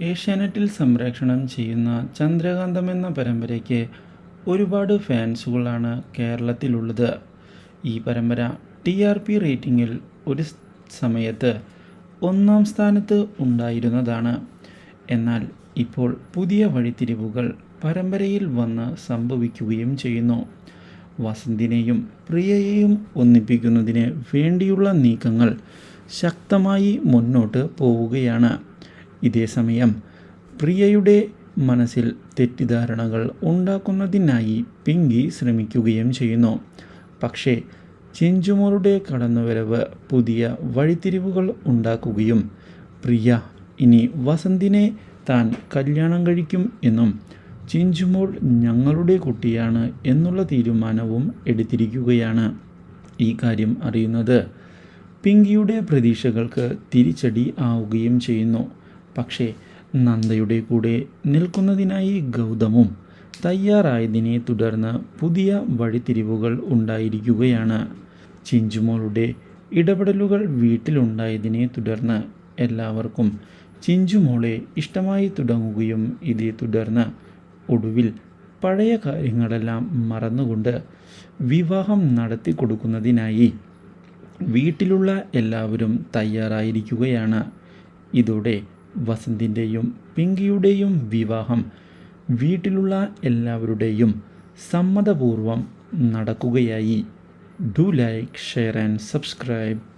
ഏഷ്യാനെറ്റിൽ സംപ്രേഷണം ചെയ്യുന്ന ചന്ദ്രകാന്തം എന്ന പരമ്പരയ്ക്ക് ഒരുപാട് ഫാൻസുകളാണ് കേരളത്തിലുള്ളത്. ഈ പരമ്പര ടി ആർ പി റേറ്റിംഗിൽ ഒരു സമയത്ത് ഒന്നാം സ്ഥാനത്ത് ഉണ്ടായിരുന്നതാണ്. എന്നാൽ ഇപ്പോൾ പുതിയ വഴിത്തിരിവുകൾ പരമ്പരയിൽ വന്ന് സംഭവിക്കുകയും ചെയ്യുന്നു. വസന്തിനെയും പ്രിയയെയും ഒന്നിപ്പിക്കുന്നതിന് വേണ്ടിയുള്ള നീക്കങ്ങൾ ശക്തമായി മുന്നോട്ട് പോവുകയാണ്. ഇതേസമയം പ്രിയയുടെ മനസ്സിൽ തെറ്റിദ്ധാരണകൾ ഉണ്ടാക്കുന്നതിനായി പിങ്കി ശ്രമിക്കുകയും ചെയ്യുന്നു. പക്ഷേ ചെഞ്ചുമോറുടെ കടന്നുവരവ് പുതിയ വഴിത്തിരിവുകൾ ഉണ്ടാക്കുകയും പ്രിയ ഇനി വസന്തിനെ താൻ കല്യാണം കഴിക്കും എന്നും ചിഞ്ചുമോൾ ഞങ്ങളുടെ കുട്ടിയാണ് എന്നുള്ള തീരുമാനവും എടുത്തിരിക്കുകയാണ്. ഈ കാര്യം അറിയുന്നത് പിങ്കിയുടെ പ്രതീക്ഷകൾക്ക് തിരിച്ചടി ആവുകയും ചെയ്യുന്നു. പക്ഷേ നന്ദയുടെ കൂടെ നിൽക്കുന്നതിനായി ഗൗതമും തയ്യാറായതിനെ തുടർന്ന് പുതിയ വഴിത്തിരിവുകൾ ഉണ്ടായിരിക്കുകയാണ്. ചിഞ്ചുമോളുടെ ഇടപെടലുകൾ വീട്ടിലുണ്ടായതിനെ തുടർന്ന് എല്ലാവർക്കും ചിഞ്ചുമോളെ ഇഷ്ടമായി തുടങ്ങുകയും ഇതേ തുടർന്ന് ഒടുവിൽ പഴയ കാര്യങ്ങളെല്ലാം മറന്നുകൊണ്ട് വിവാഹം നടത്തി കൊടുക്കുന്നതിനായി വീട്ടിലുള്ള എല്ലാവരും തയ്യാറായിരിക്കുകയാണ്. ഇതോടെ വസന്തിന്റെയും പിങ്കിയുടെയും വിവാഹം വീട്ടിലുള്ള എല്ലാവരുടെയും സമ്മതപൂർവം നടക്കുകയായി. Do like share and subscribe